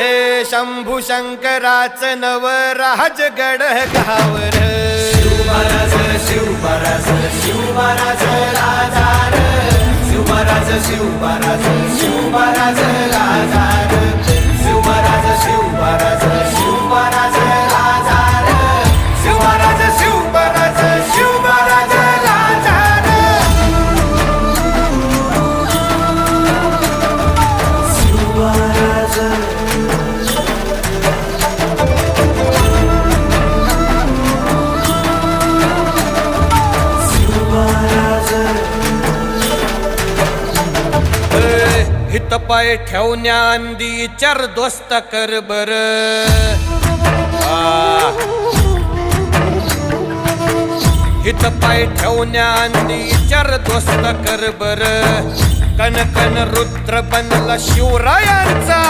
हे शंभू शंकराच नव राजगड गावर. शिवराज शिवराज शिवराज राजा शिवराज शिवराज शिवराज हित पाय ठेवण्या अंदी चर दोस्त कर बर. हित पाय ठेवण्या अंदी चर दोस्त कर बर. कन कन रुद्र बनला शिवरायांचा.